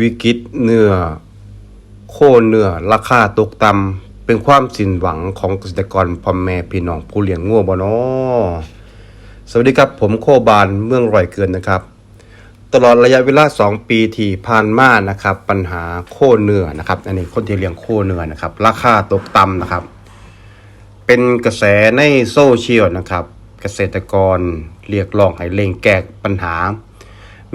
วิกฤตเนื้อ โคเนื้อราคาตกต่ำเป็นความสิ้นหวังของเกษตรกรพ่อแม่พี่น้องผู้เลี้ยงงัวบ่นอสวัสดีครับผมโคบานเมืองร้อยเกินนะครับ ตลอดระยะเวลา 2 ปีที่ผ่านมานะครับ ปัญหาโคเนื้อนะครับ อันนี้คนที่เลี้ยงโคเนื้อนะครับ ราคาตกต่ำนะครับ เป็นกระแสในโซเชียลนะครับ เกษตรกรเรียกร้องให้เร่งแก้ปัญหา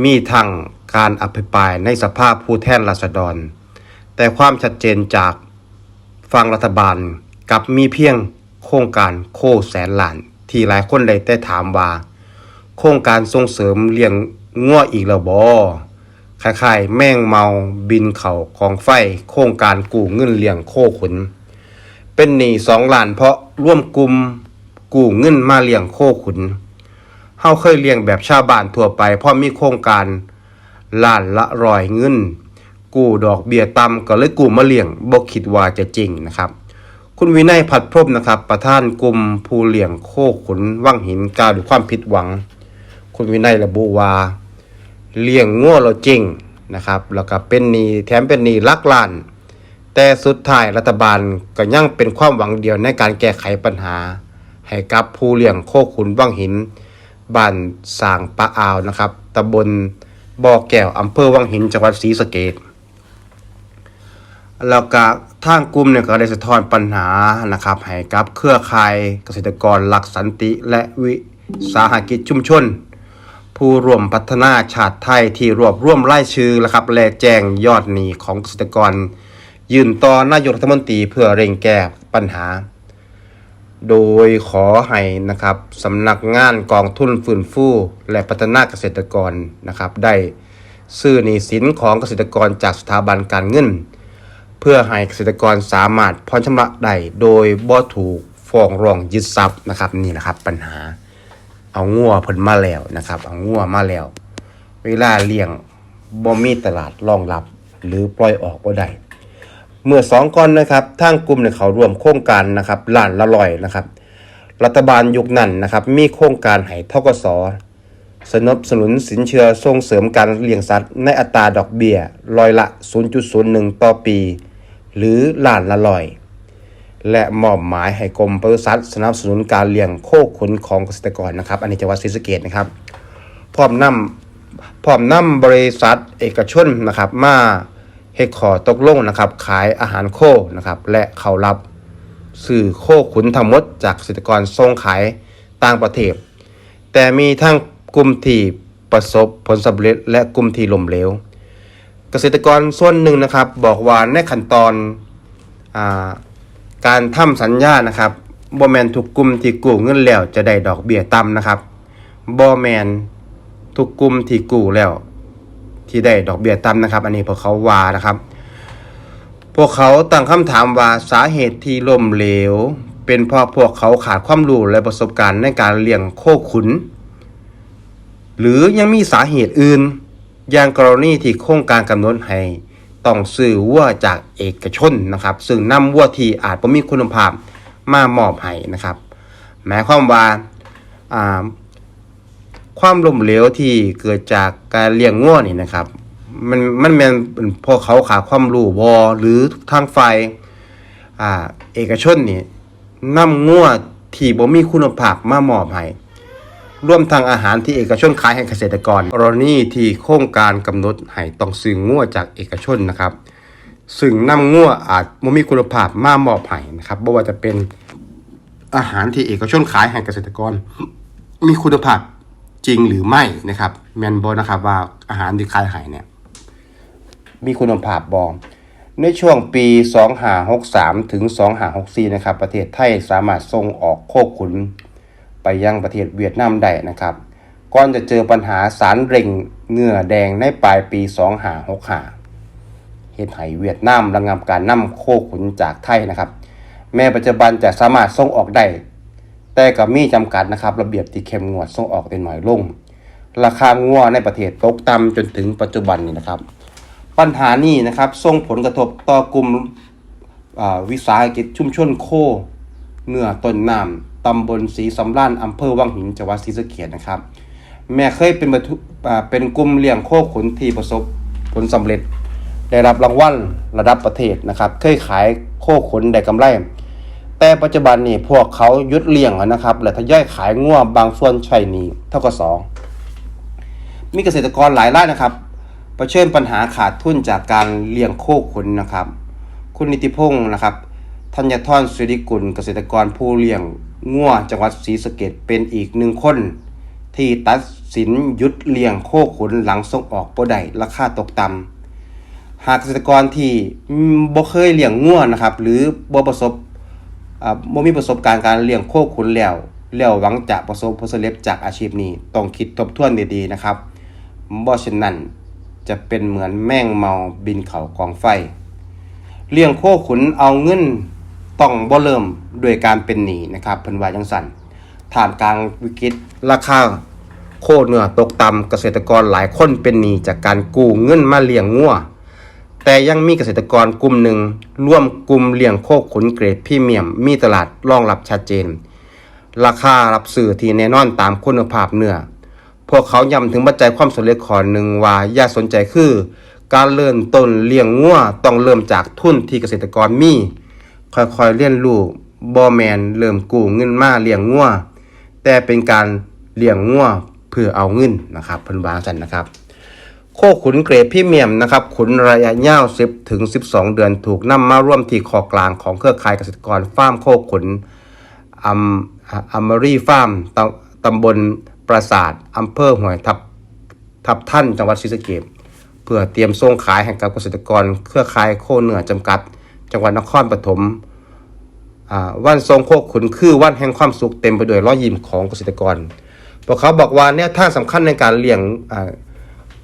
มีทั้ง การอภิปรายในสภาพผู้แทนราษฎร แต่ความชัดเจนจากฝั่งรัฐบาลกับมีเพียงโครงการโคแสนล้าน ที่หลายคนได้แต่ถามว่า โครงการส่งเสริมเลี้ยงงัวอีกแล้วบ่คล้ายๆแม่งเมาบินเขาของไฟ โครงการกู้เงินเลี้ยงโคขุนเป็นหนี้สองล้านเพราะร่วมกลุ่มกู้เงินมาเลี้ยงโคขุนเฮาเคยเลี้ยงแบบชาวบ้านทั่วไปเพราะมีโครงการ ล้านละร้อยเงิน กู้ดอกเบี้ยต่ำก็เลยกู้มาเลี้ยงบ่คิดว่าจะจริงนะครับ คุณวินัยผัดพรหมนะครับ ประธานกลุ่มผู้เลี้ยงโคขุนวังหินกล่าวด้วยความผิดหวัง คุณวินัยระบุว่าเลี้ยงงัวเราจริงนะครับ แล้วก็เป็นหนี้แถมเป็นหนี้ลักล้าน แต่สุดท้ายรัฐบาลก็ยังเป็นความหวังเดียวในการแก้ไขปัญหา ให้กับผู้เลี้ยงโคขุนวังหินบ้านสางปะอาวนะครับตำบล บ่อแก้วอำเภอวังหินจังหวัดศรีสะเกษแล้วก็ทางกลุ่มเนี่ยก็ได้สะท้อนปัญหานะครับให้กับเครือข่ายเกษตรกรหลักสันติ และวิสาหกิจชุมชน ผู้ร่วมพัฒนาชาติไทยที่รวบรวมรายชื่อนะครับและแจ้งยอดหนี้ของเกษตรกร ยื่นต่อนายกรัฐมนตรีเพื่อเร่งแก้ปัญหา โดยขอให้นะครับสำนักงานกองทุนฟื้นฟูและพัฒนาเกษตรกรนะครับ ได้ซื้อหนี้สินของเกษตรกรจากสถาบันการเงิน เพื่อให้เกษตรกรสามารถผ่อนชำระได้โดยบ่ถูกฟ้องร้องยึดทรัพย์นะครับนี่นะครับปัญหาเอางัวเพิ่นมาแล้วนะครับเอางัวมาแล้ว เวลาเลี้ยงบ่มีตลาดรองรับ หรือปล่อยออกบ่ได้ เมื่อสองก่อนนะครับทางกลุ่มเนี่ยเขาร่วมโครงการนะครับล้านละร้อยนะครับ รัฐบาลยุคนั้นนะครับ มีโครงการให้ทกสสนับสนุนสินเชื่อส่งเสริมการเลี้ยงสัตว์ในอัตราดอกเบี้ยร้อยละ 0.01 ต่อปี หรือล้านละร้อย และมอบหมายให้กรมปศุสัตว์สนับสนุนการเลี้ยงโคขุนของเกษตรกรนะครับ อันนี้จังหวัดศรีสะเกษนะครับพร้อมนำพร้อมนำบริษัทเอกชนนะครับมา เฮดขอตกลงนะครับ ขายอาหารโคนะครับ และเขารับสื่อโคขุนทั้งหมดจากเกษตรกรส่งขายต่างประเทศ แต่มีทั้งกลุ่มที่ประสบผลสำเร็จ และกลุ่มที่ล้มเหลว เกษตรกรส่วนหนึ่งนะครับ บอกว่าในขั้นตอนอาการทำสัญญานะครับบ่แมนทุกกลุ่มที่กู้เงินแล้วจะได้ดอกเบี้ยต่ำนะครับบ่แมนทุกกลุ่มที่กู้แล้ว ที่ได้ดอกเบี้ยต่ำนะครับ อันนี้พวกเขาว่านะครับ พวกเขาตั้งคำถามว่าสาเหตุที่ล้มเหลว เป็นเพราะพวกเขาขาดความรู้และประสบการณ์ในการเลี้ยงโคขุน หรือยังมีสาเหตุอื่น อย่างกรณีที่โครงการกำหนดให้ต้องซื้อวัวจากเอกชนนะครับ ซึ่งนำวัวที่อาจบ่มีคุณภาพมามอบให้นะครับ หมายความว่าอ่า ความล้มเหลวที่เกิดจากการเลี้ยงงัวนี่นะครับ มันมันแมนเป็นพราะเขาขาดความรู้บ่หรือทางฝ่ายอ่าเอกชนนี่นำงัวที่บ่มีคุณภาพมามอบให้ร่วมทั้งอาหารที่เอกชนขายให้เกษตรกรกรณีที่โครงการกำหนดให้ต้องซื้องัวจากเอกชนนะครับซึ่งนำงัวอาจบ่มีคุณภาพมามอบให้นะครับบ่ว่าจะเป็นอาหารที่เอกชนขายให้เกษตรกร มีคุณภาพ จริงหรือไม่นะครับแมนบอนะครับว่าอาหารที่ขายให้เนี่ยมีคุณภาพบอในช่วงปี 2563 ถึง 2564 นะครับ ประเทศไทยสามารถส่งออกโคขุน ไปยังประเทศเวียดนามได้นะครับ ก่อนจะเจอปัญหาสารเร่งเงื่อแดงในปลายปี 2565เฮ็ดให้เวียดนามระงับการนำโคขุนจากไทยนะครับ แม้ปัจจุบันจะสามารถส่งออกได้ แต่ก็มีจำกัดนะครับ ระเบียบที่เข้มงวดส่งออกได้น้อยลง ราคางัวในประเทศตกต่ำจนถึงปัจจุบันนี้นะครับ ปัญหานี้นะครับส่งผลกระทบต่อกลุ่มวิสาหกิจชุมชนโคเนื้อต้นน้ำตำบลศรีสำรานอำเภอวังหินจังหวัดศรีสะเกษนะครับ แม่เคยเป็นเป็นกลุ่มเลี้ยงโคขุนที่ประสบผลสำเร็จ ได้รับรางวัลระดับประเทศนะครับ เคยขายโคขุนได้กำไร แต่ปัจจุบันนี่พวกเขาหยุดเลี้ยงแล้วนะครับและทยอยขายง่วบางส่วนใช่หนี้เท่ากับสองมีเกษตรกรหลายรายนะครับเผชิญปัญหาขาดทุนจากการเลี้ยงโคขุนนะครับ คุณนิติพงศ์นะครับธัญทรสุริกุลเกษตรกรผู้เลี้ยงง่วจังหวัดศรีสะเกดเป็นอีกหนึ่งคน ที่ตัดสินหยุดเลี้ยงโคขุนหลังส่งออกบ่ได้ราคาตกต่ำหากเกษตรกรที่บ่เคยเลี้ยงง่วนะครับ หรือบ่ประสบ บ่มีประสบการณ์การเลี้ยงโคขุนแล้วแล้วหวังจะประสบผลสำเร็จจากอาชีพนี้ต้องคิดทบทวนดีๆนะครับบ่เช่นนั้นจะเป็นเหมือนแมงเมาบินเขากองไฟ เลี้ยงโคขุนเอาเงินต้องบ่เริ่มด้วยการเป็นหนี้นะครับเพิ่นว่าจังซั่นท่ามกลางวิกฤตราคาโคเนื้อตกต่ำเกษตรกรหลายคนเป็นหนี้จากการกู้เงินมาเลี้ยงงัว แต่ยังมีเกษตรกรกลุ่มหนึ่งร่วมกลุ่มเลี้ยงโคขุนเกรดพรีเมียม มีตลาดรองรับชัดเจน ราคารับซื้อที่แน่นอนตามคุณภาพเนื้อ พวกเขาย้ำถึงปัจจัยความสำเร็จข้อหนึ่งว่าอย่าสนใจคือ การเริ่มต้นเลี้ยงงัวต้องเริ่มจากทุนที่เกษตรกรมี ค่อยๆเรียนรู้บอแมนเริ่มกู้เงินมาเลี้ยงงัวแต่เป็นการเลี้ยงงัวเพื่อเอาเงินนะครับเพิ่นวาจันนะครับ โคขุนเกรดพรีเมียมนะครับขุนระยะยาว10ถึง 12 เดือนถูกนำมาร่วมที่คอกลางของเครือข่ายเกษตรกรฟาร์มโคขุนอัมอัมมารีฟาร์มตำตำบลปราสาทอำเภอห้วยทับทับท่านจังหวัดศรีสะเกษเพื่อเตรียมส่งขายให้กับเกษตรกร เครือข่ายโคเหนือจำกัด จังหวัดนครปฐมวันทรงโคขุนคือวันแห่งความสุขเต็มไปด้วยรอยยิ้มของเกษตรกรพวกเขาบอกว่าแนวทางสำคัญในการเลี้ยง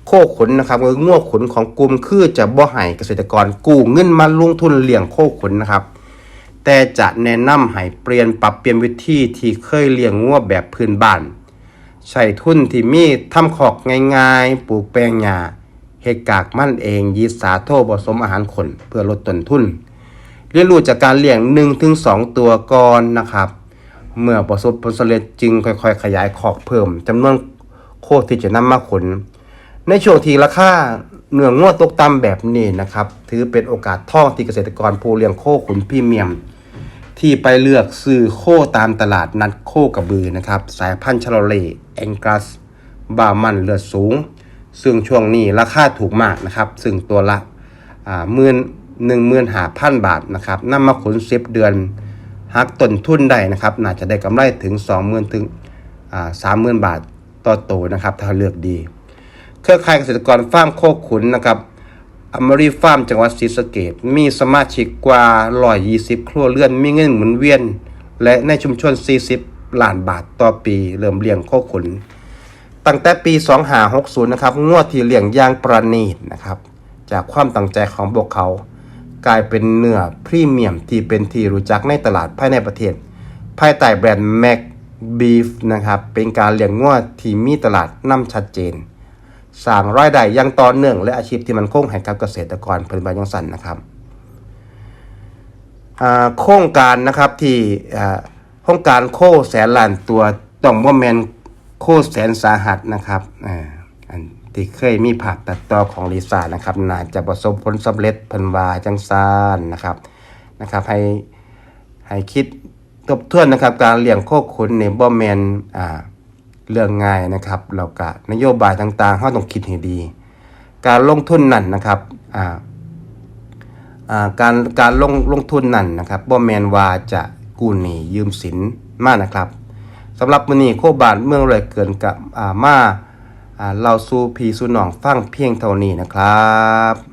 โคขนนะครับหรือง่วขนของกลุ่มคือจะบ่ให้เกษตรกรกู้เงินมาลงทุนเลี้ยงโคขนนะครับ แต่จะแนะนำให้เปลี่ยนปรับเปลี่ยนวิธีที่เคยเลี้ยงงัวแบบพื้นบ้าน ใช้ทุนที่มีทำขอกง่ายๆ ปลูกแปลงหญ้าเฮ็ดกากมั่นเองยีสาโทผสมอาหารคนเพื่อลดต้นทุน เรียนรู้จากการเลี้ยง 1-2 ตัวก่อนนะครับ เมื่อประสบผลสำเร็จจึงค่อยๆ ขยายขอกเพิ่มจำนวนโคที่จะนำมาขน ในช่วงที่ราคาเนื้องวดตกต่ำแบบนี้นะครับ ถือเป็นโอกาสทองที่เกษตรกรผู้เลี้ยงโคขุนพรีเมียม ที่ไปเลือกซื้อโคตามตลาดนัดโคกระบือนะครับ สายพันธุ์ชาโลเลแองกัส บามันเลือดสูง ซึ่งช่วงนี้ราคาถูกมากนะครับ ซึ่งตัวละหมื่นหนึ่งหมื่นหาพันบาทนะครับนำมาขนสิบเดือนหักต้นทุนได้นะครับ น่าจะได้กำไรถึงสองหมื่นถึงสามหมื่นบาทต่อโตวนะครับ ถ้าเลือกดี เครือข่ายเกษตรกรฟาร์มโคขุนนะครับอมรีฟาร์มจังหวัดศรีสะเกดมีสมาชิกกว่า 120 ครัวเรือน มีเงินหมุนเวียน และในชุมชน 40 ล้านบาทต่อปี เริ่มเลี้ยงโคขุน ตั้งแต่ปี 2560 นะครับงวดที่เลี้ยงอย่างประณีตนะครับ จากความตั้งใจของพวกเขา กลายเป็นเนื้อพรีเมียมที่เป็นที่รู้จักในตลาดภายในประเทศ ภายใต้แบรนด์ Mac Beef นะครับ เป็นการเลี้ยงงวดที่มีตลาดนำชัดเจน สร้างรายได้อยังต่อเนื่อง และอาชีพที่มันคงให้กับเกษตรกรเพิ่นบายังสันนะครับอ่าโครงการนะครับที่อ่าโครงการโคแสนล้านตัวต้องบ่แมนโคแสนสาหัสนะครับอ่าอันที่เคยมีภาพตัดต่อของลิซ่านะครับน่าจะประสบผลสำเร็จเพิ่นวาจังซานนะครับนะครับให้ให้คิดทบทวนนะครับการเลี้ยงโคขุนในบ่แมนอ่า เรื่องง่ายนะครับแล้วก็นโยบายต่างๆเราต้องคิดให้ดี การลงทุนนั่นนะครับอ่าอ่าการการลงลงทุนนั่นนะครับบ่แมนว่าจะกู้หนี้ยืมสินมากนะครับสำหรับมื้อนี้โคบานเมืองเลยเกินกับอ่ามาอ่าเราสู่พี่สู่น้องฟังเพียงเท่านี้นะครับ